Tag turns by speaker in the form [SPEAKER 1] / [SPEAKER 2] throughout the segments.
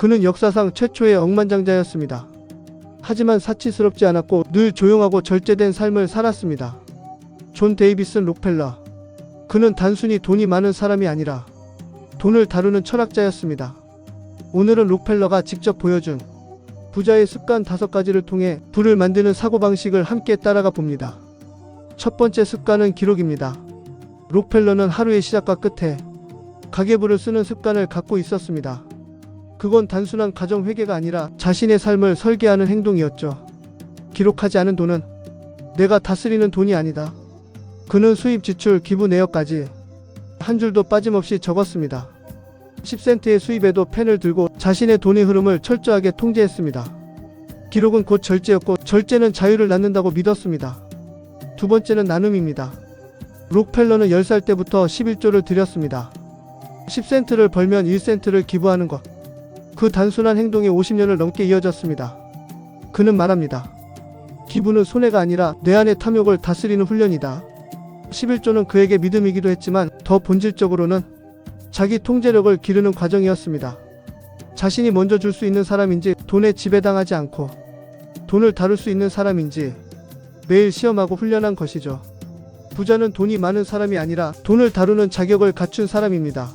[SPEAKER 1] 그는 역사상 최초의 억만장자였습니다. 하지만 사치스럽지 않았고 늘 조용하고 절제된 삶을 살았습니다. 존 데이비슨 록펠러. 그는 단순히 돈이 많은 사람이 아니라 돈을 다루는 철학자였습니다. 오늘은 록펠러가 직접 보여준 부자의 습관 다섯 가지를 통해 부를 만드는 사고방식을 함께 따라가 봅니다. 첫 번째 습관은 기록입니다. 록펠러는 하루의 시작과 끝에 가계부를 쓰는 습관을 갖고 있었습니다. 그건 단순한 가정 회계가 아니라 자신의 삶을 설계하는 행동이었죠. 기록하지 않은 돈은 내가 다스리는 돈이 아니다. 그는 수입, 지출, 기부 내역까지 한 줄도 빠짐없이 적었습니다. 10센트의 수입에도 펜을 들고 자신의 돈의 흐름을 철저하게 통제했습니다. 기록은 곧 절제였고 절제는 자유를 낳는다고 믿었습니다. 두 번째는 나눔입니다. 록펠러는 10살 때부터 11조를 들였습니다. 10센트를 벌면 1센트를 기부하는 것. 그 단순한 행동이 50년을 넘게 이어졌습니다. 그는 말합니다. 기부는 손해가 아니라 내 안의 탐욕을 다스리는 훈련이다. 11조는 그에게 믿음이기도 했지만 더 본질적으로는 자기 통제력을 기르는 과정이었습니다. 자신이 먼저 줄 수 있는 사람인지 돈에 지배당하지 않고 돈을 다룰 수 있는 사람인지 매일 시험하고 훈련한 것이죠. 부자는 돈이 많은 사람이 아니라 돈을 다루는 자격을 갖춘 사람입니다.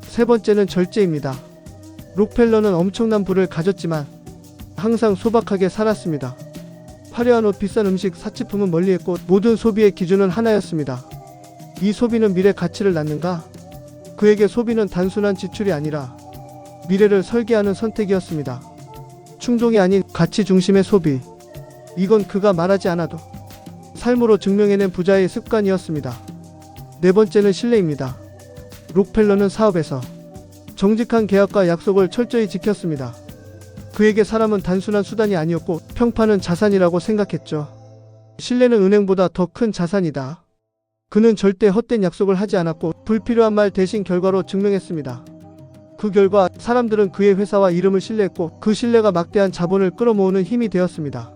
[SPEAKER 1] 세 번째는 절제입니다. 록펠러는 엄청난 부를 가졌지만 항상 소박하게 살았습니다. 화려한 옷, 비싼 음식, 사치품은 멀리했고 모든 소비의 기준은 하나였습니다. 이 소비는 미래 가치를 낳는가? 그에게 소비는 단순한 지출이 아니라 미래를 설계하는 선택이었습니다. 충동이 아닌 가치 중심의 소비. 이건 그가 말하지 않아도 삶으로 증명해낸 부자의 습관이었습니다. 네 번째는 신뢰입니다. 록펠러는 사업에서 정직한 계약과 약속을 철저히 지켰습니다. 그에게 사람은 단순한 수단이 아니었고 평판은 자산이라고 생각했죠. 신뢰는 은행보다 더 큰 자산이다. 그는 절대 헛된 약속을 하지 않았고 불필요한 말 대신 결과로 증명했습니다. 그 결과 사람들은 그의 회사와 이름을 신뢰했고 그 신뢰가 막대한 자본을 끌어모으는 힘이 되었습니다.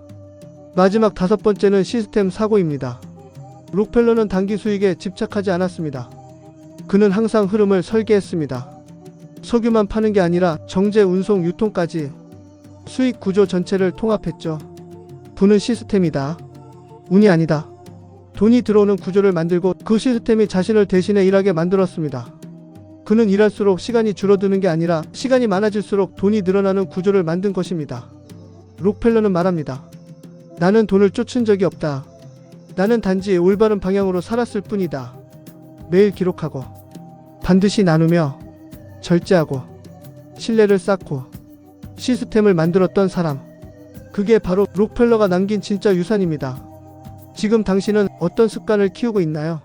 [SPEAKER 1] 마지막 다섯 번째는 시스템 사고입니다. 록펠러는 단기 수익에 집착하지 않았습니다. 그는 항상 흐름을 설계했습니다. 석유만 파는 게 아니라 정제, 운송, 유통까지 수익 구조 전체를 통합했죠. 부는 시스템이다. 운이 아니다. 돈이 들어오는 구조를 만들고 그 시스템이 자신을 대신해 일하게 만들었습니다. 그는 일할수록 시간이 줄어드는 게 아니라 시간이 많아질수록 돈이 늘어나는 구조를 만든 것입니다. 록펠러는 말합니다. 나는 돈을 쫓은 적이 없다. 나는 단지 올바른 방향으로 살았을 뿐이다. 매일 기록하고 반드시 나누며 절제하고 신뢰를 쌓고 시스템을 만들었던 사람. 그게 바로 록펠러가 남긴 진짜 유산입니다. 지금 당신은 어떤 습관을 키우고 있나요?